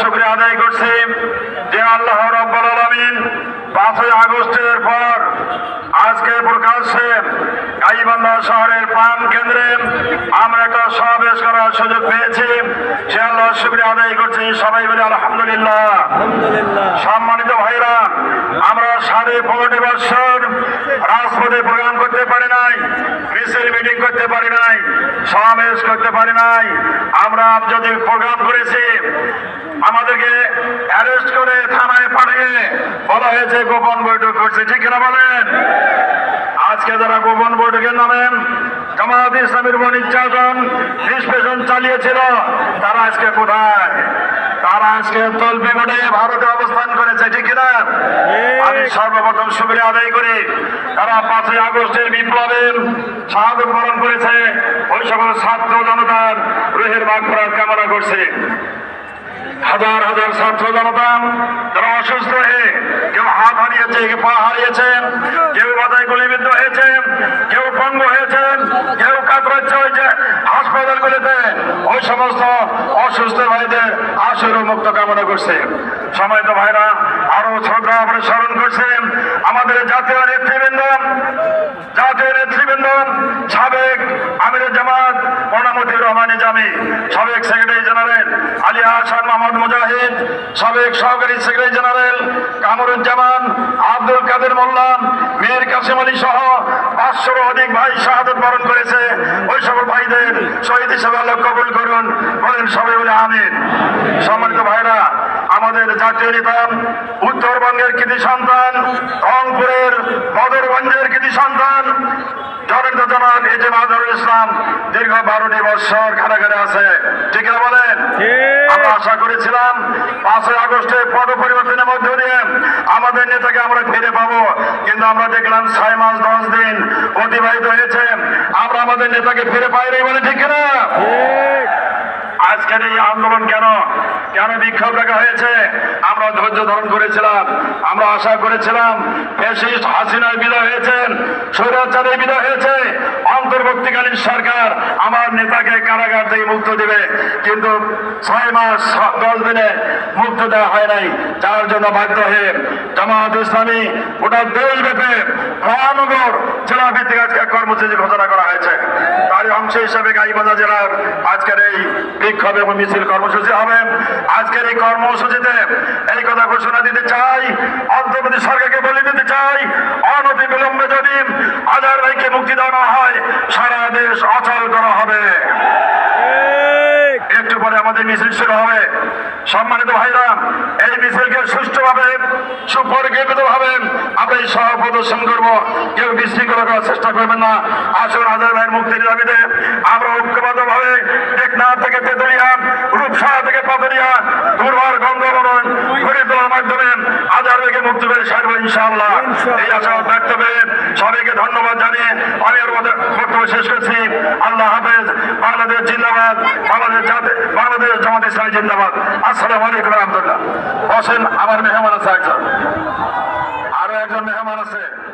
শুক্রিয়া আদায় করছি। যে আল্লাহ রব্বুল আলমিন পাঁচই আগস্টের পর আজকে প্রকাশ্যে গাইবান্ধা শহরের প্রাণ কেন্দ্রে আমরা একটা সমাবেশ করার সুযোগ পেয়েছি। সে আল্লাহ শুক্রিয়া আদায় করছি। সবাই বলে আলহামদুলিল্লাহ। সম্মানিত ভাইরা আমরা সাড়ে পনেরোটি বছর রাজপথে প্রোগ্রাম করতে পারি নাই মিছিল মিটিং করতে পারি নাই সমাবেশ করতে পারি নাই। আমরা যদি প্রোগ্রাম করেছি, আমাদেরকে অ্যারেস্ট করে থানায় পাঠিয়ে বলা হয়েছে, গোপন বৈঠক করছে। ঠিক কিনা বলেন? আজকে যারা গোপন বৈঠকের নামে জামায়াত ইসলামের উপর নির্যাতন নিষ্পেষণ চালিয়েছিল। তারা আজকে কোথায়? তারা আজকে তলপে করে ভারতে অবস্থান করেছে ঠিক কিনা? আমি সর্বপ্রথম সুবিধা আদায় করি। তারা পাঁচই আগস্টের বিপ্লবের শাহাদত বরণ করেছে। ওই সকল ছাত্র জনতার রুহের বাঘ কামনা করছে। হাজার হাজার ছাত্র জনতা যারা অসুস্থ হয়ে কেউ হাত হারিয়েছে কেউ পা হারিয়েছে কেউ মাথায় গুলিবিদ্ধ হয়েছে কেউ পঙ্গ হয়েছে কেউ কাতরাচ্ছে হয়েছে হাসপাতালগুলিতে। ওই সমস্ত অসুস্থ ভাইদের আশুর মুক্ত কামনা করছে। সময় তো ভাইরা আরও শ্রদ্ধা আমরা স্মরণ করছে। আমাদের জাতীয় নেতৃবৃন্দ জাতীয় নেতৃবৃন্দ, সাবেক আমির জামাত মোনামতি রহমান জামি সাবেক সেক্রেটারি জেনারেল আলী হাসান মোহাম্মদ মুজাহিদ, সাবেক সহকারী সেক্রেটারি জেনারেল কামরুজ্জামান কাদের মোল্লা মীর কাসিম আলী সহ পাঁচশোর অধিক ভাই শাহাদত বরণ করেছে। ওই সকল ভাইদের শহীদ হিসেবে আল্লাহ কবুল করুন। বলেন সবাই বলে আমিন। সম্মানিত ভাইরা আমাদের জাতীয় নেতা উত্তরবঙ্গের কৃতি সন্তান রংপুরের বদরগঞ্জের কৃতি সন্তান জনতা জনাব এজে মাজারুল ইসলাম দীর্ঘ বারোটি বছর কারাগারে আছে। ঠিক বলেন? আমরা আশা করেছিলাম পাঁচই আগস্টে পদ পরিবর্তনের মধ্য দিয়ে আমাদের নেতাকে আমরা ফিরে পাবো। কিন্তু আমরা দেখলাম ছয় মাস দশ দিন অতিবাহিত হয়েছে। আমরা আমাদের নেতাকে ফিরে পাই নাই বলে ঠিক না আজকের এই আন্দোলন কেন? কেন বিক্ষোভ রাখা হয়েছে? আমরা ধৈর্য ধারণ করেছিলাম। আমরা আশা করেছিলাম ফ্যাসিস্ট হাসিনার বিদায় হয়েছেন স্বৈরাচারের বিদায় হয়েছে। অন্তর্বর্তীকালীন সরকার আমার নেতাকে কারাগার থেকে মুক্ত দেবে। কিন্তু ছয় মাস, দশ দিনে মুক্ত দেওয়া হয় নাই। যার জন্য বাধ্য হয়ে জামাত ইসলামী গোটা দেশব্যাপী মহানগর জেলা ভিত্তিক আজকে কর্মসূচি ঘোষণা করা হয়েছে। তারই অংশ হিসাবে গাইবান্ধা জেলার আজকের এই বিক্ষোভ এবং মিছিল কর্মসূচি হবে। আজকের এই কর্মসূচিতে এই কথা ঘোষণা দিতে চাই, অন্তর্বর্তী সরকারকে বলে দিতে চাই অনতি বিলম্বে যদি আজার ভাইকে মুক্তি দেওয়া না হয় সারা দেশ অচল করা হবে। একটু পরে আমাদের মিছিল শুরু হবে। সম্মানিত ভাইরা এই মিছিলকে সুষ্ঠুভাবে সুপরিকল্পিত ভাবে আমরা এই সহ প্রদর্শন করব। কেউ বিশৃঙ্খলা করার চেষ্টা করবেন না। আসুন হাজার ভাইয়ের মুক্তির দাবিতে আমরা ঐক্যবদ্ধ ভাবে টেকনাথ থেকে তেতুলিয়া রূপসাহা থেকে পাতরিয়া দুর্বার মাধ্যমে ভাইকে সারবো ইনশাআল্লাহ। এই আশা ব্যক্ত করে সবাইকে ধন্যবাদ জানিয়ে আমি মধ্যে বক্তব্য শেষ করছি। আল্লাহ হাফেজ। বাংলাদেশ জিন্দাবাদ। বাংলাদেশ জাতি বাংলাদেশ জামাত ইসলামী জিন্দাবাদ। আসসালামু আলাইকুম রহমতুল্লাহ। বসেন আমার মেহমান আছে একজন। আরও একজন মেহমান আছে।